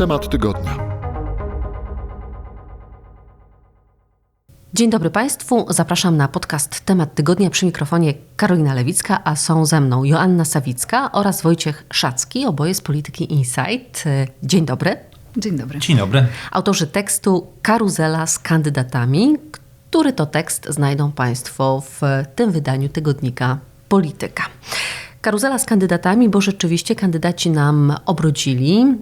Temat tygodnia. Dzień dobry Państwu, zapraszam na podcast Temat Tygodnia przy mikrofonie Karolina Lewicka, a są ze mną Joanna Sawicka oraz Wojciech Szacki, oboje z Polityki Insight. Dzień dobry. Dzień dobry. Dzień dobry. Autorzy tekstu Karuzela z kandydatami, który to tekst znajdą Państwo w tym wydaniu tygodnika Polityka. Karuzela z kandydatami, bo rzeczywiście kandydaci nam obrodzili.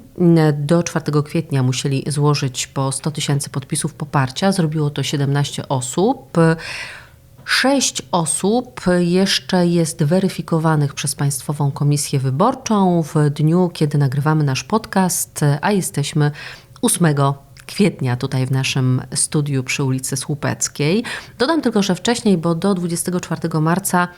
Do 4 kwietnia musieli złożyć po 100 tysięcy podpisów poparcia. Zrobiło to 17 osób. Sześć osób jeszcze jest weryfikowanych przez Państwową Komisję Wyborczą w dniu, kiedy nagrywamy nasz podcast, a jesteśmy 8 kwietnia tutaj w naszym studiu przy ulicy Słupeckiej. Dodam tylko, że wcześniej, bo do 24 marca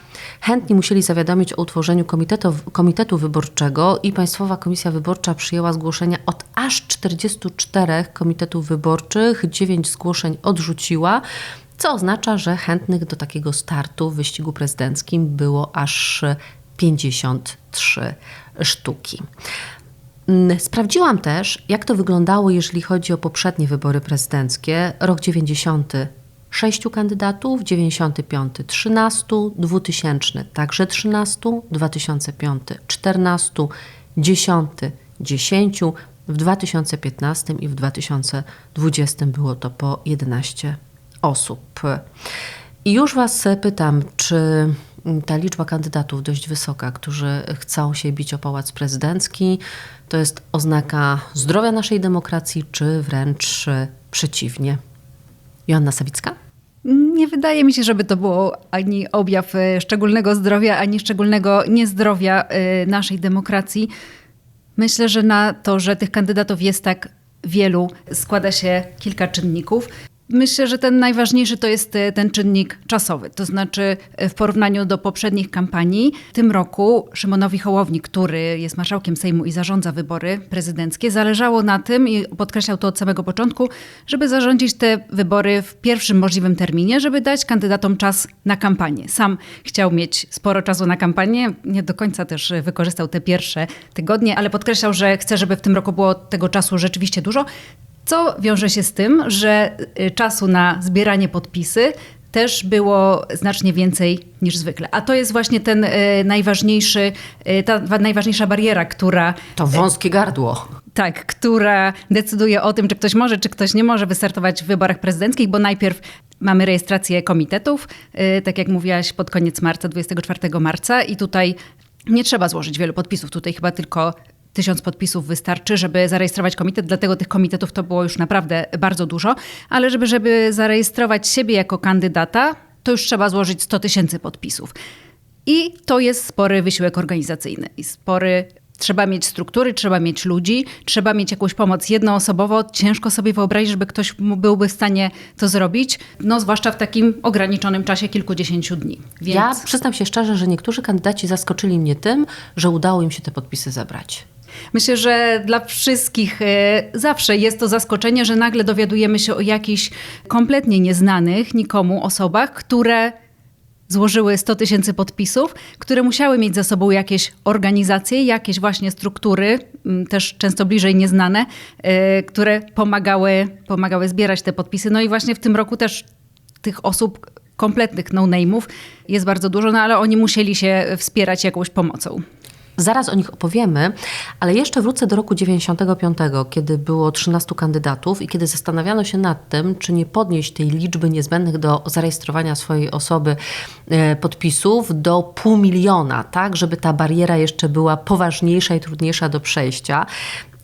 chętni musieli zawiadomić o utworzeniu komitetu, komitetu wyborczego i Państwowa Komisja Wyborcza przyjęła zgłoszenia od aż 44 komitetów wyborczych, 9 zgłoszeń odrzuciła co oznacza, że chętnych do takiego startu w wyścigu prezydenckim było aż 53 sztuki. Mm, sprawdziłam też, jak to wyglądało, jeżeli chodzi o poprzednie wybory prezydenckie. Rok 90 sześciu kandydatów, 95 13, 2000 także 13, 2005 14, 10 10, w 2015 i w 2020 było to po 11 osób. I już Was pytam, czy ta liczba kandydatów dość wysoka, którzy chcą się bić o pałac prezydencki, to jest oznaka zdrowia naszej demokracji, czy wręcz przeciwnie? Joanna Sawicka? Nie wydaje mi się, żeby to było ani objaw e, szczególnego zdrowia, ani szczególnego niezdrowia e, naszej demokracji. Myślę, że na to, że tych kandydatów jest tak wielu, składa się kilka czynników. Myślę, że ten najważniejszy to jest e, ten czynnik czasowy. To znaczy, e, w porównaniu do poprzednich kampanii, w tym roku Szymonowi Hołowni, który jest marszałkiem Sejmu i zarządza wybory prezydenckie, zależało na tym, i podkreślał to od samego początku, żeby zarządzić te wybory w pierwszym możliwym terminie, żeby dać kandydatom czas na kampanię. Sam chciał mieć sporo czasu na kampanię, nie do końca też wykorzystał te pierwsze tygodnie, ale podkreślał, że chce, żeby w tym roku było tego czasu rzeczywiście dużo. Co wiąże się z tym, że y, czasu na zbieranie podpisy też było znacznie więcej niż zwykle. A to jest właśnie ten y, najważniejszy, y, ta najważniejsza bariera, która. To wąskie gardło. Tak, która decyduje o tym, czy ktoś może, czy ktoś nie może wystartować w wyborach prezydenckich, bo najpierw mamy rejestrację komitetów, tak jak mówiłaś, pod koniec marca, 24 marca, i tutaj nie trzeba złożyć wielu podpisów. Tutaj chyba tylko tysiąc podpisów wystarczy, żeby zarejestrować komitet, dlatego tych komitetów to było już naprawdę bardzo dużo, ale żeby, żeby zarejestrować siebie jako kandydata, to już trzeba złożyć 100 tysięcy podpisów. I to jest spory wysiłek organizacyjny i spory Trzeba mieć struktury, trzeba mieć ludzi, trzeba mieć jakąś pomoc jednoosobowo. Ciężko sobie wyobrazić, żeby ktoś byłby w stanie to zrobić, no zwłaszcza w takim ograniczonym czasie kilkudziesięciu dni. Więc... Ja przyznam się szczerze, że niektórzy kandydaci zaskoczyli mnie tym, że udało im się te podpisy zebrać. Myślę, że dla wszystkich e, zawsze jest to zaskoczenie, że nagle dowiadujemy się o jakichś kompletnie nieznanych nikomu osobach, które złożyły 100 tysięcy podpisów, które musiały mieć za sobą jakieś organizacje, jakieś właśnie struktury, też często bliżej nieznane, e, które pomagały, pomagały zbierać te podpisy. No i właśnie w tym roku też tych osób kompletnych no-name'ów jest bardzo dużo, no ale oni musieli się wspierać jakąś pomocą. Zaraz o nich opowiemy, ale jeszcze wrócę do roku 95, kiedy było 13 kandydatów i kiedy zastanawiano się nad tym, czy nie podnieść tej liczby niezbędnych do zarejestrowania swojej osoby e, podpisów do pół miliona, tak, żeby ta bariera jeszcze była poważniejsza i trudniejsza do przejścia.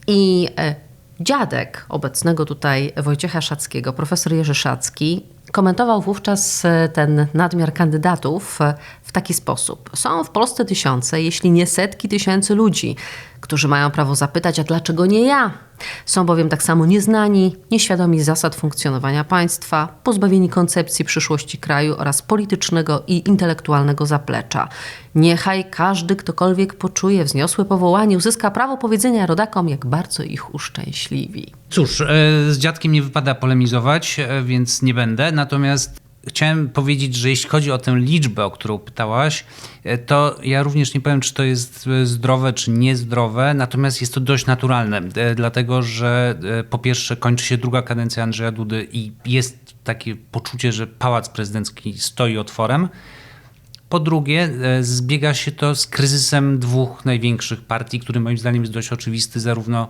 I e, dziadek obecnego tutaj Wojciecha Szackiego, profesor Jerzy Szacki, komentował wówczas e, ten nadmiar kandydatów e, w taki sposób. Są w Polsce tysiące, jeśli nie setki tysięcy ludzi, którzy mają prawo zapytać, a dlaczego nie ja? Są bowiem tak samo nieznani, nieświadomi zasad funkcjonowania państwa, pozbawieni koncepcji przyszłości kraju oraz politycznego i intelektualnego zaplecza. Niechaj każdy, ktokolwiek poczuje wzniosłe powołanie, uzyska prawo powiedzenia rodakom, jak bardzo ich uszczęśliwi. Cóż, e, z dziadkiem nie wypada polemizować, więc nie będę. Natomiast chciałem powiedzieć, że jeśli chodzi o tę liczbę, o którą pytałaś, e, to ja również nie powiem, czy to jest e, zdrowe, czy niezdrowe, natomiast jest to dość naturalne, e, dlatego że e, po pierwsze kończy się druga kadencja Andrzeja Dudy i jest takie poczucie, że pałac prezydencki stoi otworem. Po drugie, e, zbiega się to z kryzysem dwóch największych partii, który moim zdaniem jest dość oczywisty. Zarówno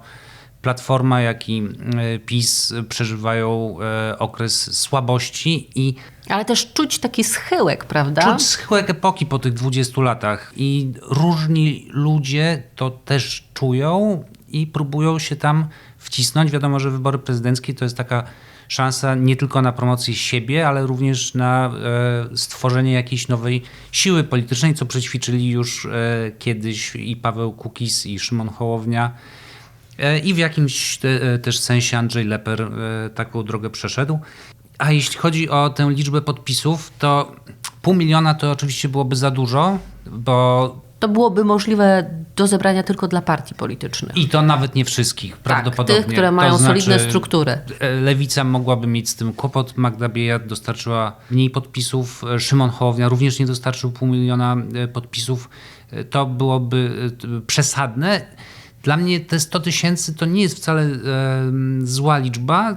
Platforma, jak i e, PiS przeżywają e, okres słabości i Ale też czuć taki schyłek, prawda? czuć schyłek epoki po tych 20 latach. I różni ludzie to też czują i próbują się tam wcisnąć. Wiadomo, że wybory prezydenckie to jest taka szansa nie tylko na promocję siebie, ale również na e, stworzenie jakiejś nowej siły politycznej, co przećwiczyli już e, kiedyś i Paweł Kukiz, i Szymon Hołownia. E, I w jakimś te, e, też sensie Andrzej Leper e, taką drogę przeszedł. A jeśli chodzi o tę liczbę podpisów, to pół miliona to oczywiście byłoby za dużo, bo To byłoby możliwe do zebrania tylko dla partii politycznych. i to nawet nie wszystkich, tak, prawdopodobnie. tych, które To mają solidne znaczy, struktury. e, Lewica mogłaby mieć z tym kłopot. Magda Biejat dostarczyła mniej podpisów. E, Szymon Hołownia również nie dostarczył pół miliona e, podpisów. E, To byłoby e, przesadne. Dla mnie te 100 tysięcy to nie jest wcale e, zła liczba. e,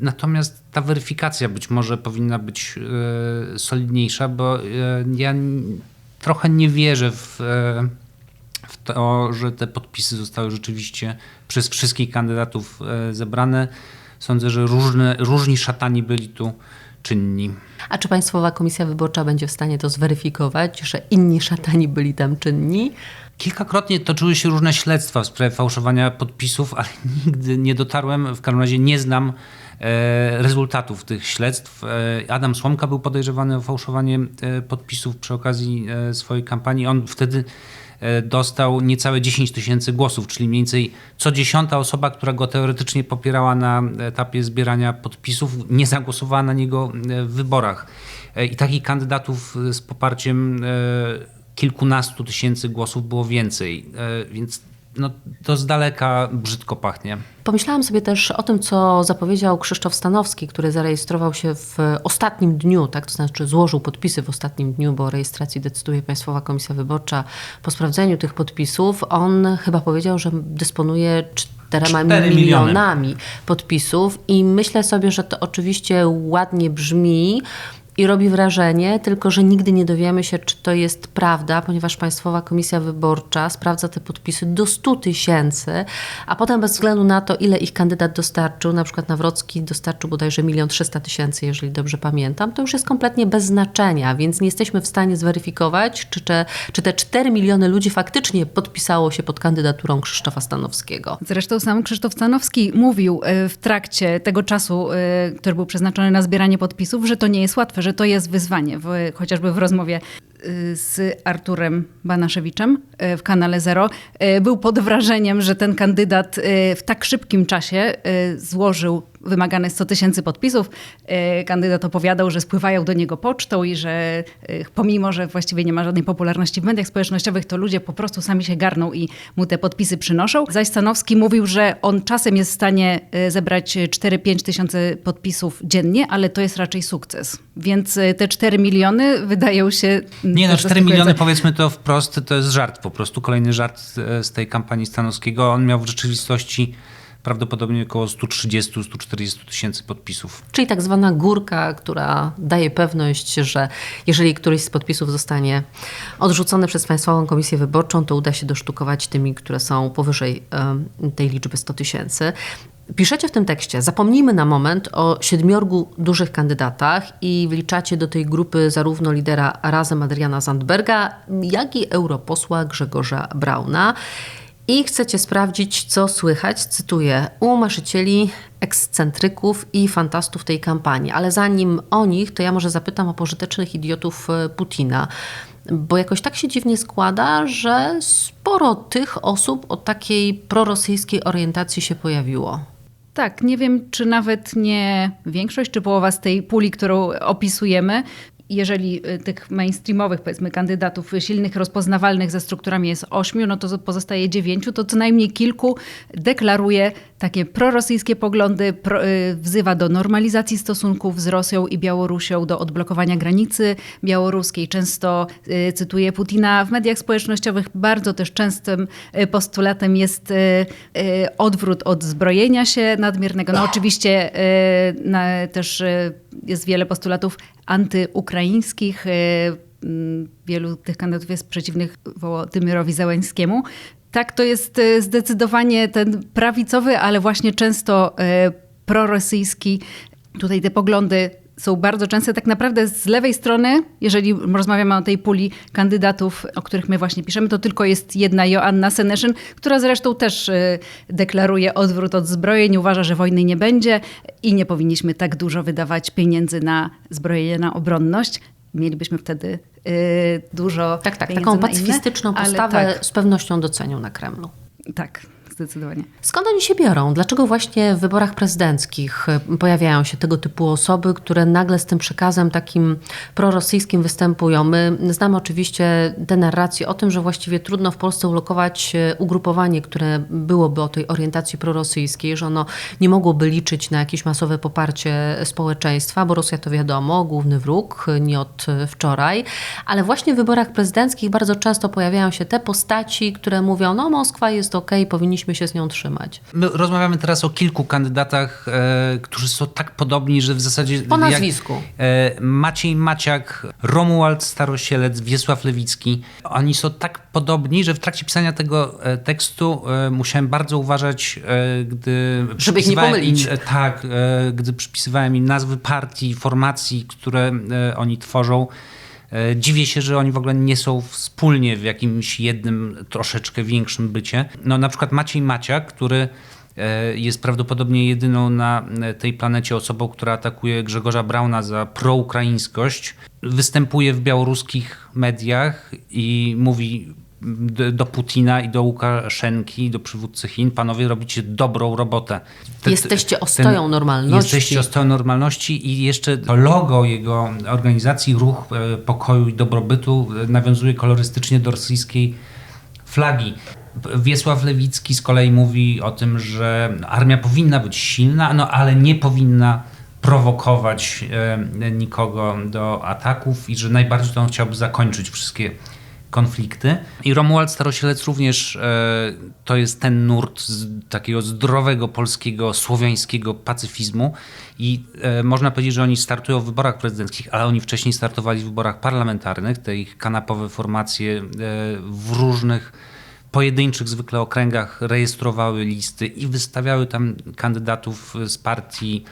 Natomiast ta weryfikacja być może powinna być e, solidniejsza, bo e, ja trochę nie wierzę w, e, w to, że te podpisy zostały rzeczywiście przez wszystkich kandydatów e, zebrane. Sądzę, że różne, różni szatani byli tu czynni. A czy Państwowa Komisja Wyborcza będzie w stanie to zweryfikować, że inni szatani byli tam czynni? Kilkakrotnie toczyły się różne śledztwa w sprawie fałszowania podpisów, ale nigdy nie dotarłem, w każdym razie nie znam e, rezultatów tych śledztw. E, Adam Słomka był podejrzewany o fałszowanie e, podpisów przy okazji swojej kampanii. On wtedy dostał niecałe 10 tysięcy głosów, czyli mniej więcej co dziesiąta osoba, która go teoretycznie popierała na etapie zbierania podpisów, nie zagłosowała na niego w wyborach. I takich kandydatów z poparciem kilkunastu tysięcy głosów było więcej, e, więc no, to z daleka brzydko pachnie. Pomyślałam sobie też o tym, co zapowiedział Krzysztof Stanowski, który zarejestrował się w ostatnim dniu, tak, to znaczy złożył podpisy w ostatnim dniu, bo o rejestracji decyduje Państwowa Komisja Wyborcza po sprawdzeniu tych podpisów. On chyba powiedział, że dysponuje czterema Cztery miliony. milionami podpisów i myślę sobie, że to oczywiście ładnie brzmi, i robi wrażenie, tylko że nigdy nie dowiemy się, czy to jest prawda, ponieważ Państwowa Komisja Wyborcza sprawdza te podpisy do 100 tysięcy, a potem bez względu na to, ile ich kandydat dostarczył, na przykład Nawrocki dostarczył bodajże 1 300 tysięcy, jeżeli dobrze pamiętam, to już jest kompletnie bez znaczenia, więc nie jesteśmy w stanie zweryfikować, czy te, czy te 4 miliony ludzi faktycznie podpisało się pod kandydaturą Krzysztofa Stanowskiego. Zresztą sam Krzysztof Stanowski mówił e, w trakcie tego czasu, e, który był przeznaczony na zbieranie podpisów, że to nie jest łatwe, że to jest wyzwanie. W, chociażby w rozmowie e, z Arturem Banaszewiczem e, w kanale Zero e, był pod wrażeniem, że ten kandydat w tak szybkim czasie złożył wymagane 100 tysięcy podpisów. E, Kandydat opowiadał, że spływają do niego pocztą i że e, pomimo, że właściwie nie ma żadnej popularności w mediach społecznościowych, to ludzie po prostu sami się garną i mu te podpisy przynoszą. Zaś Stanowski mówił, że on czasem jest w stanie e, zebrać 4-5 tysięcy podpisów dziennie, ale to jest raczej sukces. Więc te 4 miliony wydają się... Nie no, bardzo 4 miliony powiedzmy to wprost, to jest żart po prostu, kolejny żart z tej kampanii Stanowskiego. On miał w rzeczywistości prawdopodobnie około 130-140 tysięcy podpisów. Czyli tak zwana górka, która daje pewność, że jeżeli któryś z podpisów zostanie odrzucony przez Państwową Komisję Wyborczą, to uda się dosztukować tymi, które są powyżej tej liczby 100 tysięcy. Piszecie w tym tekście, zapomnijmy na moment o siedmiorgu dużych kandydatach i wliczacie do tej grupy zarówno lidera Razem Adriana Zandberga, jak i europosła Grzegorza Brauna. I chcecie sprawdzić, co słychać, cytuję, u marzycieli, ekscentryków i fantastów tej kampanii. Ale zanim o nich, to ja może zapytam o pożytecznych idiotów e, Putina. Bo jakoś tak się dziwnie składa, że sporo tych osób o takiej prorosyjskiej orientacji się pojawiło. Tak, nie wiem, czy nawet nie większość, czy połowa z tej puli, którą opisujemy. Jeżeli y, tych mainstreamowych, powiedzmy, kandydatów silnych, rozpoznawalnych ze strukturami jest ośmiu, no to pozostaje dziewięciu, to co najmniej kilku deklaruje takie prorosyjskie poglądy, pro, y, wzywa do normalizacji stosunków z Rosją i Białorusią, do odblokowania granicy białoruskiej. Często y, cytuje Putina w mediach społecznościowych. Bardzo też częstym y, postulatem jest odwrót od zbrojenia się nadmiernego. No oczywiście na, też jest wiele postulatów antyukraińskich. mm, Wielu tych kandydatów jest przeciwnych Wołodymyrowi Zełańskiemu. Tak, to jest y, zdecydowanie ten prawicowy, ale właśnie często y, prorosyjski. Tutaj te poglądy są bardzo częste. Tak naprawdę z lewej strony, jeżeli rozmawiamy o tej puli kandydatów, o których my właśnie piszemy, to tylko jest jedna Joanna Seneszyn, która zresztą też y, deklaruje odwrót od zbrojeń, uważa, że wojny nie będzie i nie powinniśmy tak dużo wydawać pieniędzy na zbrojenie, na obronność. Mielibyśmy wtedy y, dużo Tak, tak, taką inne, pacyfistyczną ale postawę Tak, z pewnością docenią na Kremlu. tak, zdecydowanie. Skąd oni się biorą? Dlaczego właśnie w wyborach prezydenckich y, pojawiają się tego typu osoby, które nagle z tym przekazem takim prorosyjskim występują? My znamy oczywiście te narracje o tym, że właściwie trudno w Polsce ulokować y, ugrupowanie, które byłoby o tej orientacji prorosyjskiej, że ono nie mogłoby liczyć na jakieś masowe poparcie społeczeństwa, bo Rosja to wiadomo, główny wróg, y, nie od wczoraj, ale właśnie w wyborach prezydenckich bardzo często pojawiają się te postaci, które mówią, no Moskwa jest okej, powinniśmy się z nią trzymać. My rozmawiamy teraz o kilku kandydatach, e, którzy są tak podobni, że w zasadzie... Po nazwisku. Jak, e, Maciej Maciak, Romuald Starosielec, Wiesław Lewicki. Oni są tak podobni, że w trakcie pisania tego e, tekstu e, musiałem bardzo uważać, e, gdy... Żeby ich nie pomylić. Im, tak, e, gdy przypisywałem im nazwy partii, formacji, które oni tworzą. E, Dziwię się, że oni w ogóle nie są wspólnie w jakimś jednym, troszeczkę większym bycie. No na przykład Maciej Maciak, który e, jest prawdopodobnie jedyną na e, tej planecie osobą, która atakuje Grzegorza Brauna za proukraińskość. Występuje w białoruskich mediach i mówi do, Putina i do Łukaszenki, do przywódcy Chin, panowie robicie dobrą robotę. Te- Jesteście ostoją normalności. Jesteście ostoją normalności i jeszcze to logo jego organizacji Ruch e, Pokoju i Dobrobytu e, nawiązuje kolorystycznie do rosyjskiej flagi. Wiesław Lewicki z kolei mówi o tym, że armia powinna być silna, no ale nie powinna prowokować e, nikogo do ataków i że najbardziej to on chciałby zakończyć wszystkie konflikty. I Romuald Starosielec również e, to jest ten nurt z takiego zdrowego polskiego, słowiańskiego pacyfizmu i e, można powiedzieć, że oni startują w wyborach prezydenckich, ale oni wcześniej startowali w wyborach parlamentarnych, te ich kanapowe formacje e, w różnych pojedynczych zwykle okręgach rejestrowały listy i wystawiały tam kandydatów z partii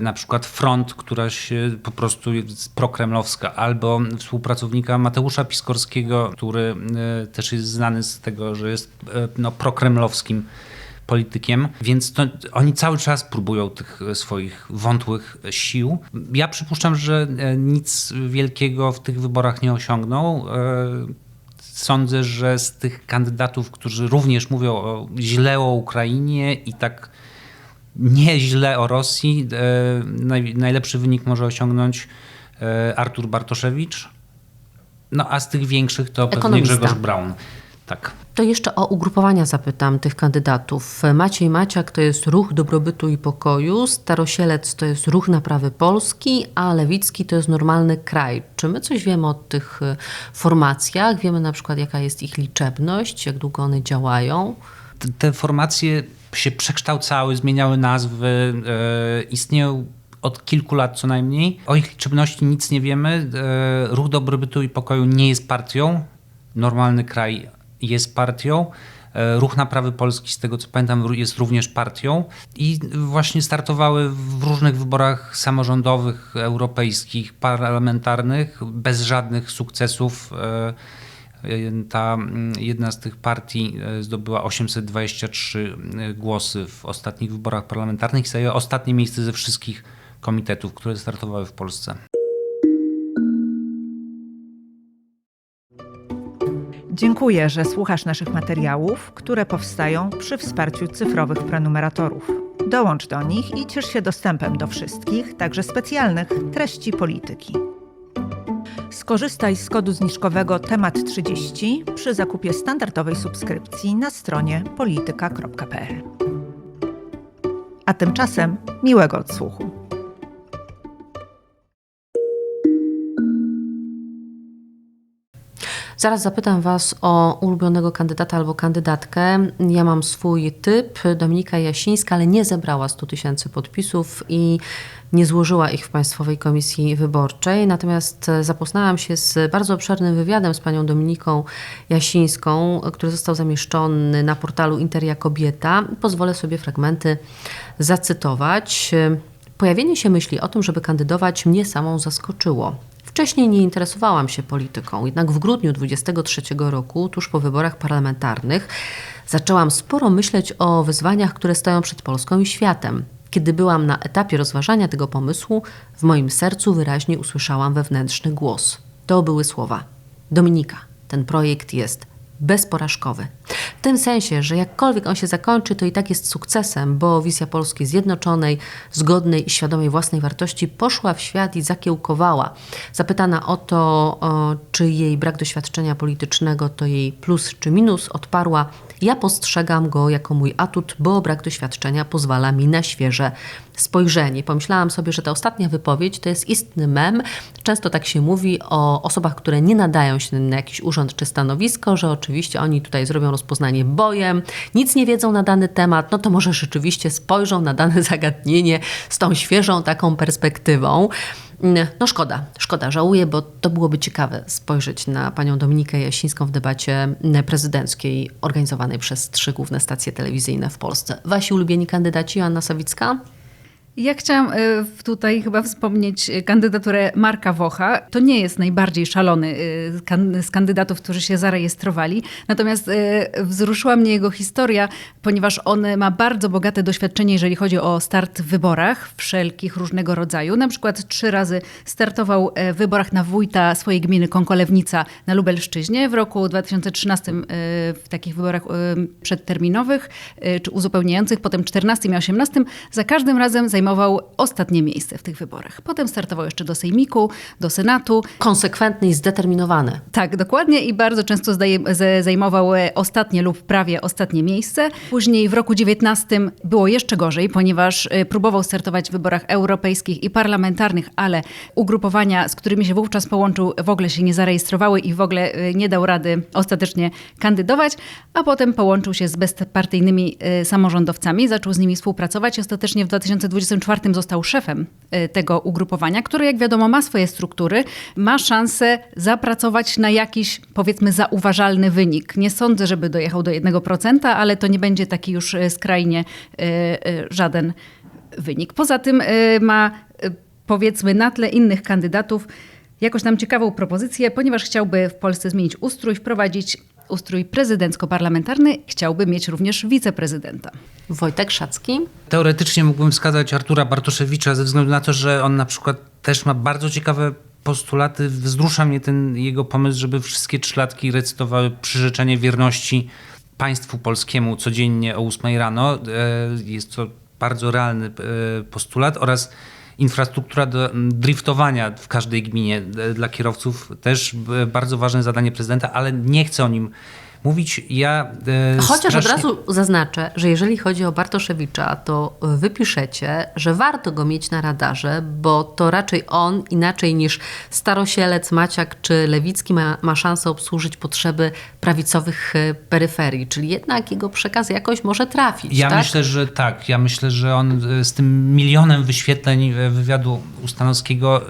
na przykład Front, która się po prostu jest prokremlowska, albo współpracownika Mateusza Piskorskiego, który e, też jest znany z tego, że jest e, no, prokremlowskim politykiem, więc to, oni cały czas próbują tych swoich wątłych sił. Ja przypuszczam, że e, nic wielkiego w tych wyborach nie osiągną. E, Sądzę, że z tych kandydatów, którzy również mówią źle o Ukrainie i tak nie źle o Rosji, e, naj, najlepszy wynik może osiągnąć e, Artur Bartoszewicz. No a z tych większych to pewnie Ekonomista. Grzegorz Braun. Tak. To jeszcze o ugrupowania zapytam tych kandydatów. Maciej Maciak to jest Ruch Dobrobytu i Pokoju, Starosielec to jest Ruch Naprawy Polski, a Lewicki to jest Normalny Kraj. Czy my coś wiemy o tych y, formacjach? Wiemy na przykład jaka jest ich liczebność, jak długo one działają? Te formacje się przekształcały, zmieniały nazwy, e, istnieją od kilku lat co najmniej. O ich liczebności nic nie wiemy. E, Ruch Dobrobytu i Pokoju nie jest partią. Normalny kraj jest partią. E, Ruch Naprawy Polski, z tego co pamiętam, jest również partią. I właśnie startowały w różnych wyborach samorządowych, europejskich, parlamentarnych, bez żadnych sukcesów. E, ta mm, jedna z tych partii e, zdobyła 823 głosy w ostatnich wyborach parlamentarnych i zajęła ostatnie miejsce ze wszystkich komitetów, które startowały w Polsce. Dziękuję, że słuchasz naszych materiałów, które powstają przy wsparciu cyfrowych prenumeratorów. Dołącz do nich i ciesz się dostępem do wszystkich, także specjalnych, treści polityki. Skorzystaj z kodu zniżkowego temat 30 przy zakupie standardowej subskrypcji na stronie polityka.pl. A tymczasem miłego odsłuchu. Zaraz zapytam Was o ulubionego kandydata albo kandydatkę. Ja mam swój typ, Dominika Jasińska, ale nie zebrała 100 tysięcy podpisów i nie złożyła ich w Państwowej Komisji Wyborczej. Natomiast zapoznałam się z bardzo obszernym wywiadem z panią Dominiką Jasińską, który został zamieszczony na portalu Interia Kobieta. Pozwolę sobie fragmenty zacytować. Pojawienie się myśli o tym, żeby kandydować, mnie samą zaskoczyło. Wcześniej nie interesowałam się polityką, jednak w grudniu 23 roku, tuż po wyborach parlamentarnych, zaczęłam sporo myśleć o wyzwaniach, które stoją przed Polską i światem. Kiedy byłam na etapie rozważania tego pomysłu, w moim sercu wyraźnie usłyszałam wewnętrzny głos. To były słowa: Dominika, ten projekt jest bezporażkowy. W tym sensie, że jakkolwiek on się zakończy, to i tak jest sukcesem, bo wizja Polski zjednoczonej, zgodnej i świadomej własnej wartości poszła w świat i zakiełkowała. Zapytana o to, o, czy jej brak doświadczenia politycznego to jej plus czy minus, odparła: Ja postrzegam go jako mój atut, bo brak doświadczenia pozwala mi na świeże spojrzenie. Pomyślałam sobie, że ta ostatnia wypowiedź to jest istny mem. Często tak się mówi o osobach, które nie nadają się na jakiś urząd czy stanowisko, że oczywiście oni tutaj zrobią rozpoznanie bojem, nic nie wiedzą na dany temat, no to może rzeczywiście spojrzą na dane zagadnienie z tą świeżą taką perspektywą. No szkoda, szkoda, żałuję, bo to byłoby ciekawe spojrzeć na panią Dominikę Jasińską w debacie prezydenckiej organizowanej przez trzy główne stacje telewizyjne w Polsce. Wasi ulubieni kandydaci, Joanna Sawicka? Ja chciałam e, tutaj chyba wspomnieć kandydaturę Marka Wocha. To nie jest najbardziej szalony e, z kandydatów, którzy się zarejestrowali. Natomiast e, wzruszyła mnie jego historia, ponieważ on ma bardzo bogate doświadczenie, jeżeli chodzi o start w wyborach wszelkich różnego rodzaju. Na przykład trzy razy startował w wyborach na wójta swojej gminy Konkolewnica na Lubelszczyźnie. W roku 2013 w takich wyborach przedterminowych czy uzupełniających, potem 14 i 18 za każdym razem zajmował zajmował ostatnie miejsce w tych wyborach. Potem startował jeszcze do Sejmiku, do Senatu. Konsekwentny i zdeterminowany. Tak, dokładnie i bardzo często zajmował ostatnie lub prawie ostatnie miejsce. Później w roku 19 było jeszcze gorzej, ponieważ próbował startować w wyborach europejskich i parlamentarnych, ale ugrupowania, z którymi się wówczas połączył, w ogóle się nie zarejestrowały i w ogóle nie dał rady ostatecznie kandydować, a potem połączył się z bezpartyjnymi samorządowcami, zaczął z nimi współpracować i ostatecznie w 2020 2024 został szefem tego ugrupowania, które jak wiadomo ma swoje struktury, ma szansę zapracować na jakiś powiedzmy zauważalny wynik. Nie sądzę, żeby dojechał do 1%, ale to nie będzie taki już skrajnie żaden wynik. Poza tym ma powiedzmy na tle innych kandydatów jakoś tam ciekawą propozycję, ponieważ chciałby w Polsce zmienić ustrój, wprowadzić ustrój prezydencko-parlamentarny, chciałby mieć również wiceprezydenta. Wojtek Szacki? Teoretycznie mógłbym wskazać Artura Bartoszewicza ze względu na to, że on na przykład też ma bardzo ciekawe postulaty. Wzrusza mnie ten jego pomysł, żeby wszystkie trzylatki recytowały przyrzeczenie wierności państwu polskiemu codziennie o 8 rano. Jest to bardzo realny postulat oraz infrastruktura driftowania w każdej gminie dla kierowców też bardzo ważne zadanie prezydenta, ale nie chcę o nim mówić. Ja e, Chociaż strasznie... od razu zaznaczę, że jeżeli chodzi o Bartoszewicza, to wypiszecie, że warto go mieć na radarze, bo to raczej on, inaczej niż Starosielec, Maciak czy Lewicki, ma, ma szansę obsłużyć potrzeby prawicowych peryferii, czyli jednak jego przekaz jakoś może trafić. Ja tak? myślę, że tak. Ja myślę, że on z tym milionem wyświetleń wywiadu Ustanowskiego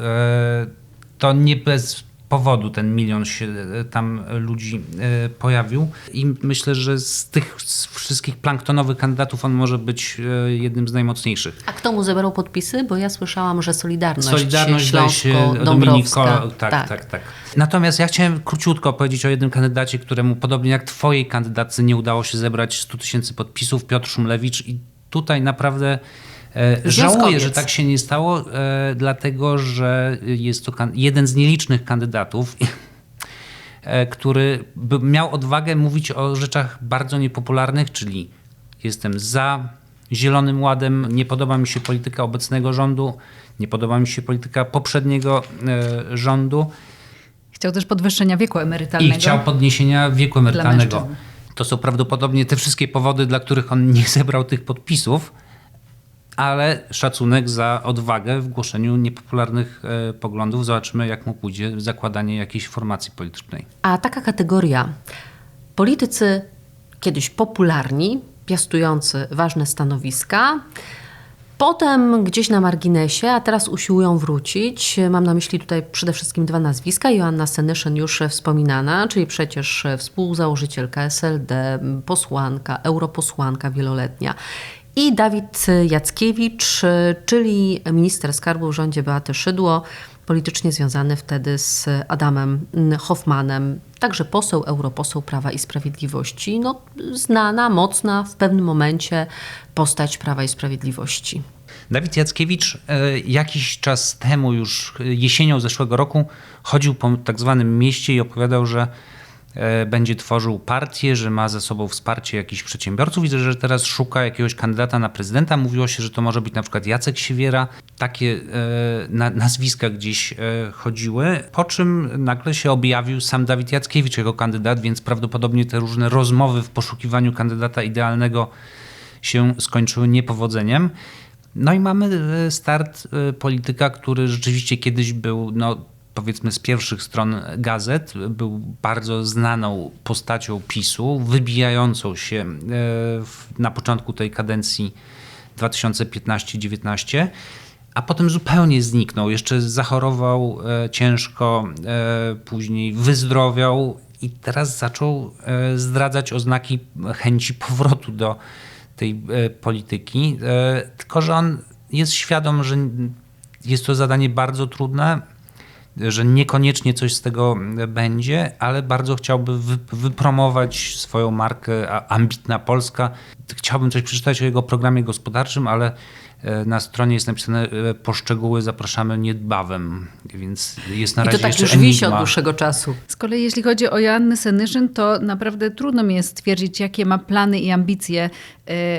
to nie bez powodu ten milion się e, tam ludzi e, pojawił. I myślę, że z tych wszystkich planktonowych kandydatów on może być e, jednym z najmocniejszych. A kto mu zebrał podpisy? Bo ja słyszałam, że Solidarność, Solidarność Śląsko, Dominik tak, tak, tak, tak. Natomiast ja chciałem króciutko powiedzieć o jednym kandydacie, któremu podobnie jak twojej kandydatce nie udało się zebrać 100 tysięcy podpisów, Piotr Szumlewicz i tutaj naprawdę Żałuję, że tak się nie stało, e, dlatego że jest to jeden z nielicznych kandydatów, e, który miał odwagę mówić o rzeczach bardzo niepopularnych, czyli jestem za Zielonym Ładem, nie podoba mi się polityka obecnego rządu, nie podoba mi się polityka poprzedniego e, rządu. Chciał też podwyższenia wieku emerytalnego. I chciał podniesienia wieku emerytalnego. To są prawdopodobnie te wszystkie powody, dla których on nie zebrał tych podpisów ale szacunek za odwagę w głoszeniu niepopularnych e, poglądów. Zobaczymy, jak mu pójdzie zakładanie jakiejś formacji politycznej. A taka kategoria politycy kiedyś popularni, piastujący ważne stanowiska, potem gdzieś na marginesie, a teraz usiłują wrócić. Mam na myśli tutaj przede wszystkim dwa nazwiska. Joanna Senyszyn już wspominana, czyli przecież współzałożycielka SLD, posłanka, europosłanka wieloletnia. I Dawid Jackiewicz, czyli minister skarbu w rządzie Beaty Szydło, politycznie związany wtedy z Adamem Hoffmanem, także poseł, europoseł Prawa i Sprawiedliwości. No, znana, mocna w pewnym momencie postać Prawa i Sprawiedliwości. Dawid Jackiewicz e, jakiś czas temu, już jesienią zeszłego roku, chodził po tak zwanym mieście i opowiadał, że będzie tworzył partię, że ma ze sobą wsparcie jakichś przedsiębiorców. Widzę, że teraz szuka jakiegoś kandydata na prezydenta. Mówiło się, że to może być na przykład Jacek Siewiera. Takie e, na, nazwiska gdzieś e, chodziły, po czym nagle się objawił sam Dawid Jackiewicz jako kandydat, więc prawdopodobnie te różne rozmowy w poszukiwaniu kandydata idealnego się skończyły niepowodzeniem. No i mamy e, start e, polityka, który rzeczywiście kiedyś był, no, powiedzmy, z pierwszych stron gazet, był bardzo znaną postacią PiSu, wybijającą się e, na początku tej kadencji 2015-19, a potem zupełnie zniknął. Jeszcze zachorował e, ciężko, e, później wyzdrowiał i teraz zaczął zdradzać oznaki chęci powrotu do tej polityki. Tylko, że on jest świadom, że jest to zadanie bardzo trudne, że niekoniecznie coś z tego będzie, ale bardzo chciałby wy, wypromować swoją markę Ambitna Polska. Chciałbym coś przeczytać o jego programie gospodarczym, ale e, na stronie jest napisane e, poszczegóły zapraszamy niedbawem, więc jest na I to razie tak jeszcze już wisi od enigma. dłuższego czasu. Z kolei jeśli chodzi o Joannę Senyszyn, to naprawdę trudno mi jest stwierdzić, jakie ma plany i ambicje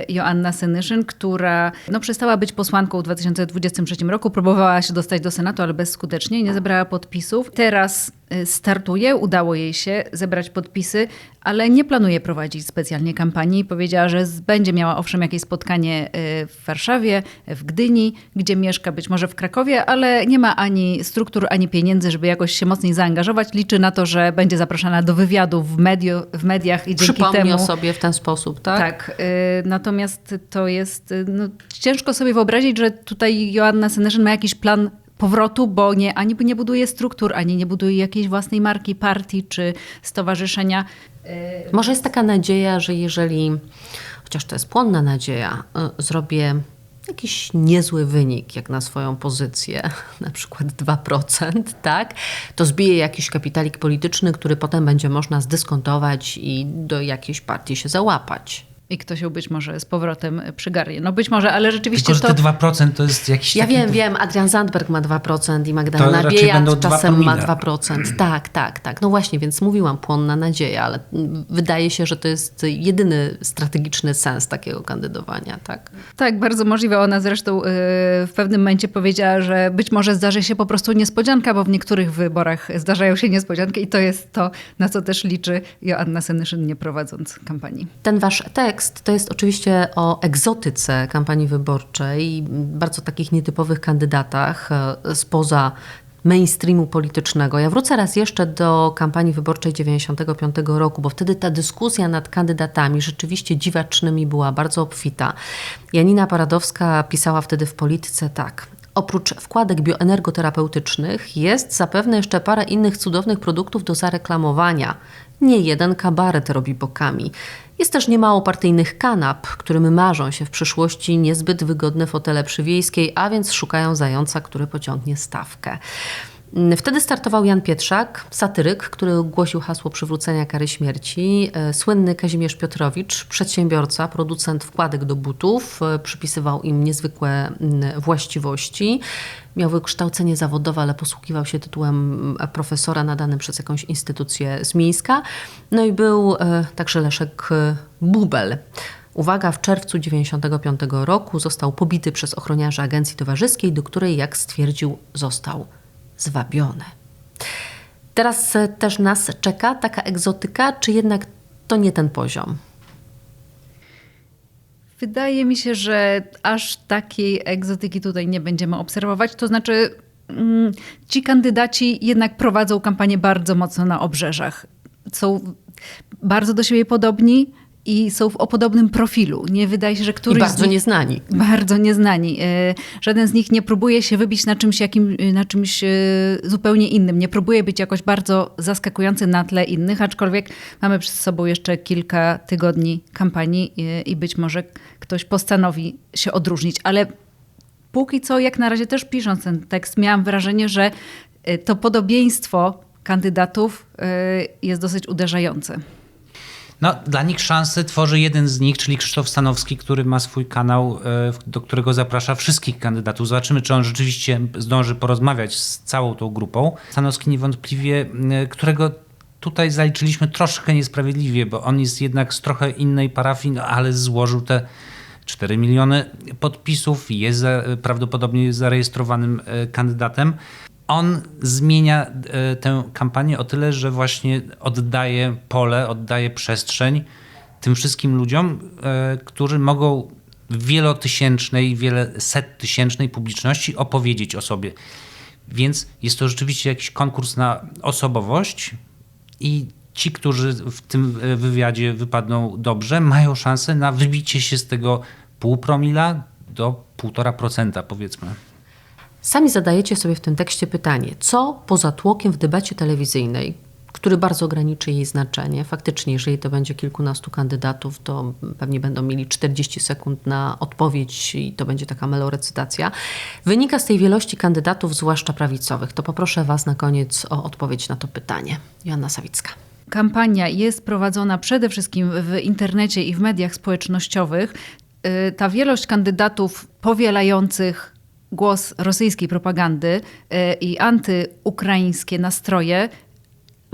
Joanna Senyszyn, która no, przestała być posłanką w 2023 roku, próbowała się dostać do Senatu, ale bezskutecznie, nie zebrała podpisów. Teraz e, startuje, udało jej się zebrać podpisy, ale nie planuje prowadzić specjalnie kampanii. Powiedziała, że będzie miała owszem jakieś spotkanie e, w Warszawie, w Gdyni, gdzie mieszka, być może w Krakowie, ale nie ma ani struktur, ani pieniędzy, żeby jakoś się mocniej zaangażować. Liczy na to, że będzie zapraszana do wywiadów w, medio, w mediach i dzięki Przypomni temu... o sobie w ten sposób, tak? Tak, y, natomiast to jest no, ciężko sobie wyobrazić, że tutaj Joanna Senyszyn ma jakiś plan powrotu, bo nie, ani nie buduje struktur, ani nie buduje jakiejś własnej marki, partii czy stowarzyszenia. Może jest taka nadzieja, że jeżeli, chociaż to jest płonna nadzieja, y, zrobię jakiś niezły wynik, jak na swoją pozycję, na przykład 2%, tak, to zbije jakiś kapitalik polityczny, który potem będzie można zdyskontować i do jakiejś partii się załapać. I kto się być może z powrotem przygarnie. No być może, ale rzeczywiście Tylko, że to... te 2% to jest jakiś Ja taki wiem, wiem, Adrian Zandberg ma 2% i To Magdalena raczej Biejat czasem ma promile. 2%. Tak, tak, tak. No właśnie, więc mówiłam, płonna nadzieja, ale wydaje się, że to jest jedyny strategiczny sens takiego kandydowania, tak? Tak, bardzo możliwe. Ona zresztą y, w pewnym momencie powiedziała, że być może zdarzy się po prostu niespodzianka, bo w niektórych wyborach zdarzają się niespodzianki i to jest to, na co też liczy Joanna Senyszyn, nie prowadząc kampanii. Ten wasz tekst to jest oczywiście o egzotyce kampanii wyborczej, bardzo takich nietypowych kandydatach e, spoza mainstreamu politycznego. Ja wrócę raz jeszcze do kampanii wyborczej 95 roku, bo wtedy ta dyskusja nad kandydatami rzeczywiście dziwacznymi była bardzo obfita. Janina Paradowska pisała wtedy w Polityce tak. Oprócz wkładek bioenergoterapeutycznych jest zapewne jeszcze parę innych cudownych produktów do zareklamowania. Nie jeden kabaret robi bokami. Jest też niemało partyjnych kanap, którym marzą się w przyszłości niezbyt wygodne fotele przywiejskiej, a więc szukają zająca, który pociągnie stawkę. Wtedy startował Jan Pietrzak, satyryk, który głosił hasło przywrócenia kary śmierci. E, Słynny Kazimierz Piotrowicz, przedsiębiorca, producent wkładek do butów, e, przypisywał im niezwykłe właściwości. Miał wykształcenie zawodowe, ale posługiwał się tytułem profesora nadanym przez jakąś instytucję z Mińska. No i był e, także Leszek Bubel. Uwaga, w czerwcu 1995 roku został pobity przez ochroniarzy agencji towarzyskiej, do której, jak stwierdził, został zwabiony. Teraz e, też nas czeka taka egzotyka, czy jednak to nie ten poziom? Wydaje mi się, że aż takiej egzotyki tutaj nie będziemy obserwować. To znaczy, mm, ci kandydaci jednak prowadzą kampanię bardzo mocno na obrzeżach. Są bardzo do siebie podobni i są w- o podobnym profilu. Nie wydaje się, że I któryś z bardzo nich... nieznani. Bardzo nieznani. E, Żaden z nich nie próbuje się wybić na czymś, jakim, na czymś e, zupełnie innym. Nie próbuje być jakoś bardzo zaskakujący na tle innych, aczkolwiek mamy przed sobą jeszcze kilka tygodni kampanii e, i być może ktoś postanowi się odróżnić. Ale póki co, jak na razie też pisząc ten tekst, miałam wrażenie, że e, to podobieństwo kandydatów e, jest dosyć uderzające. No, dla nich szansę tworzy jeden z nich, czyli Krzysztof Stanowski, który ma swój kanał, e, do którego zaprasza wszystkich kandydatów. Zobaczymy, czy on rzeczywiście zdąży porozmawiać z całą tą grupą. Stanowski niewątpliwie, e, którego tutaj zaliczyliśmy troszkę niesprawiedliwie, bo on jest jednak z trochę innej parafii, no, ale złożył te 4 miliony podpisów, jest prawdopodobnie zarejestrowanym e, kandydatem. On zmienia e, tę kampanię o tyle, że właśnie oddaje pole, oddaje przestrzeń tym wszystkim ludziom, e, którzy mogą wielotysięcznej, wiele set tysięcznej publiczności opowiedzieć o sobie. Więc jest to rzeczywiście jakiś konkurs na osobowość i ci, którzy w tym e, wywiadzie wypadną dobrze, mają szansę na wybicie się z tego pół promila do 1,5% powiedzmy. Sami zadajecie sobie w tym tekście pytanie, co poza tłokiem w debacie telewizyjnej, który bardzo ograniczy jej znaczenie, faktycznie, jeżeli to będzie kilkunastu kandydatów, to pewnie będą mieli 40 sekund na odpowiedź i to będzie taka melorecytacja, wynika z tej wielości kandydatów, zwłaszcza prawicowych. To poproszę Was na koniec o odpowiedź na to pytanie. Joanna Sawicka. Kampania jest prowadzona przede wszystkim w internecie i w mediach społecznościowych. Y, Ta wielość kandydatów powielających głos rosyjskiej propagandy y, i antyukraińskie nastroje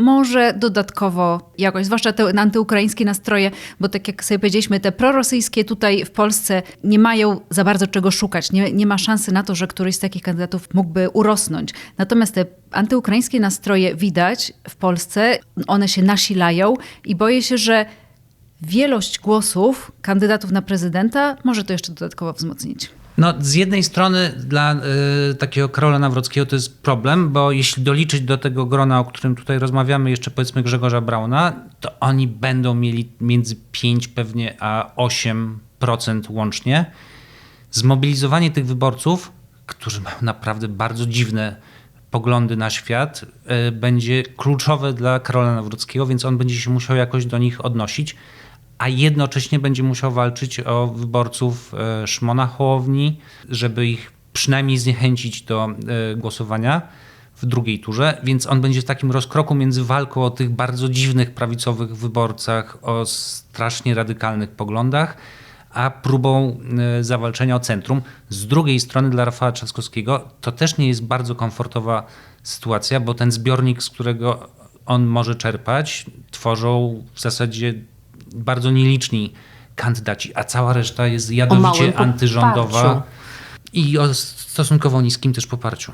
może dodatkowo jakoś, zwłaszcza te antyukraińskie nastroje, bo tak jak sobie powiedzieliśmy, te prorosyjskie tutaj w Polsce nie mają za bardzo czego szukać. Nie, nie ma szansy na to, że któryś z takich kandydatów mógłby urosnąć. Natomiast te antyukraińskie nastroje widać w Polsce, one się nasilają i boję się, że wielość głosów kandydatów na prezydenta może to jeszcze dodatkowo wzmocnić. No, z jednej strony dla y, takiego Karola Nawrockiego to jest problem, bo jeśli doliczyć do tego grona, o którym tutaj rozmawiamy, jeszcze powiedzmy Grzegorza Brauna, to oni będą mieli między 5 pewnie a 8% łącznie. Zmobilizowanie tych wyborców, którzy mają naprawdę bardzo dziwne poglądy na świat, y, będzie kluczowe dla Karola Nawrockiego, więc on będzie się musiał jakoś do nich odnosić a jednocześnie będzie musiał walczyć o wyborców e, Szmona Hołowni, żeby ich przynajmniej zniechęcić do e, głosowania w drugiej turze, więc on będzie w takim rozkroku między walką o tych bardzo dziwnych prawicowych wyborcach, o strasznie radykalnych poglądach, a próbą e, zawalczenia o centrum. Z drugiej strony dla Rafała Trzaskowskiego to też nie jest bardzo komfortowa sytuacja, bo ten zbiornik, z którego on może czerpać, tworzą w zasadzie bardzo nieliczni kandydaci, a cała reszta jest jadowicie antyrządowa poparciu. i o stosunkowo niskim też poparciu.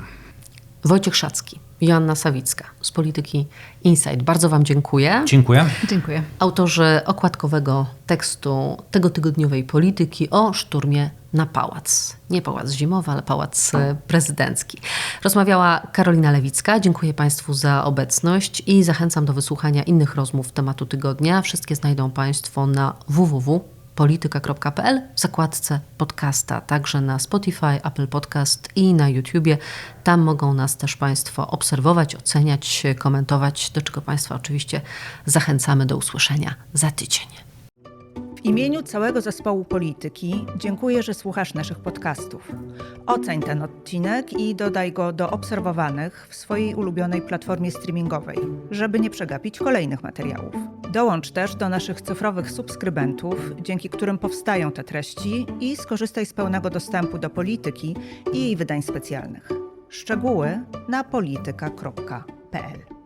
Wojciech Szacki, Joanna Sawicka z Polityki Insight. Bardzo Wam dziękuję. Dziękuję. Dziękuję. autorzy okładkowego tekstu tego tygodniowej polityki o szturmie na pałac. Nie pałac zimowy, ale pałac e, prezydencki. Rozmawiała Karolina Lewicka. Dziękuję Państwu za obecność i zachęcam do wysłuchania innych rozmów tematu tygodnia. Wszystkie znajdą Państwo na www.polityka.pl w zakładce podcasta, także na Spotify, Apple Podcast i na YouTubie. Tam mogą nas też Państwo obserwować, oceniać, komentować, do czego Państwa oczywiście zachęcamy do usłyszenia za tydzień. W imieniu całego zespołu polityki dziękuję, że słuchasz naszych podcastów. Oceń ten odcinek i dodaj go do obserwowanych w swojej ulubionej platformie streamingowej, żeby nie przegapić kolejnych materiałów. Dołącz też do naszych cyfrowych subskrybentów, dzięki którym powstają te treści i skorzystaj z pełnego dostępu do polityki i jej wydań specjalnych. Szczegóły na polityka.pl